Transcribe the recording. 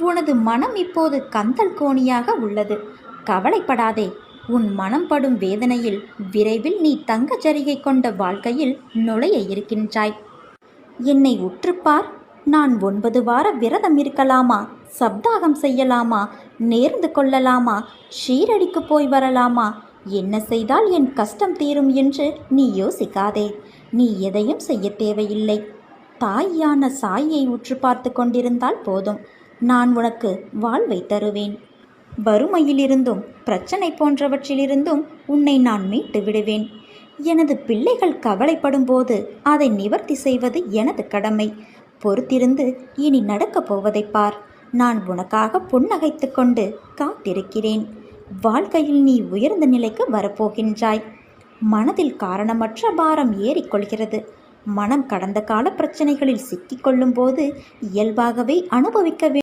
உனது மனம் இப்போது கந்தல் கோணியாக உள்ளது. கவலைப்படாதே. உன் மனம் படும் வேதனையில் விரைவில் நீ தங்க ஜரிகை கொண்ட வாழ்க்கையில் நுழைய இருக்கின்றாய். என்னை உற்றுப்பார். நான் ஒன்பது வார விரதம் இருக்கலாமா? சப்தாகம் செய்யலாமா? நேர்ந்து கொள்ளலாமா? ஷீரடிக்கு போய் வரலாமா? என்ன செய்தால் என் கஷ்டம் தீரும் என்று நீ யோசிக்காதே. நீ எதையும் செய்ய தேவையில்லை. தாயான சாயை உற்று பார்த்து கொண்டிருந்தால் போதும். நான் உனக்கு வாழ்வை தருவேன். வறுமையிலிருந்தும் பிரச்சனை போன்றவற்றிலிருந்தும் உன்னை நான் மீட்டு விடுவேன். எனது பிள்ளைகள் கவலைப்படும் போது அதை நிவர்த்தி செய்வது எனது கடமை. பொறுத்திருந்து இனி நடக்கப் போவதைப் பார். நான் உனக்காக புன்னகைத்து கொண்டு காத்திருக்கிறேன். வாழ்க்கையில் நீ உயர்ந்த நிலைக்கு வரப்போகின்றாய். மனதில் காரணமற்ற பாரம் ஏறிக்கொள்கிறது மனம் கடந்த கால பிரச்சனைகளில் சிக்கிக்கொள்ளும் போது இயல்பாகவே அனுபவிக்க வேண்டும்